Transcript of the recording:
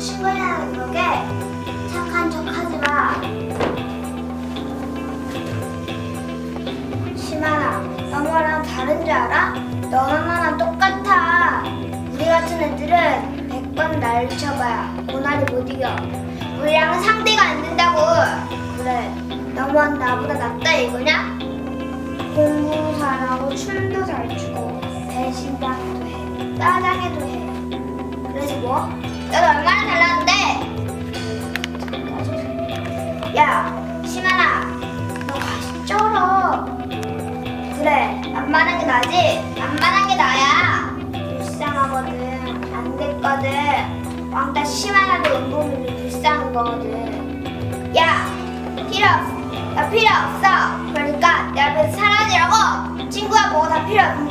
친구라는 덕에 착한 척하지 마. 심하나, 너랑 다른 줄 알아? 너랑 나랑 똑같아. 우리 같은 애들은 백번 날를 쳐봐야 모나리 못 이겨. 우리랑 상대가 안 된다고. 그래, 너만 나보다 낫다 이거냐? 공부 잘하고 춤도 잘 추고 배신당도 해, 짜장에도 해. 야, 심하나, 너 다시 쩔어. 그래, 만만한 게 나지? 만만한 게 나야. 불쌍하거든. 안 됐거든. 왕따 심하나도 은봉이도 불쌍한 거거든. 야, 필요 없어. 나 필요 없어. 그러니까 내 앞에서 사라지라고. 친구야 뭐가 다 필요 없으니까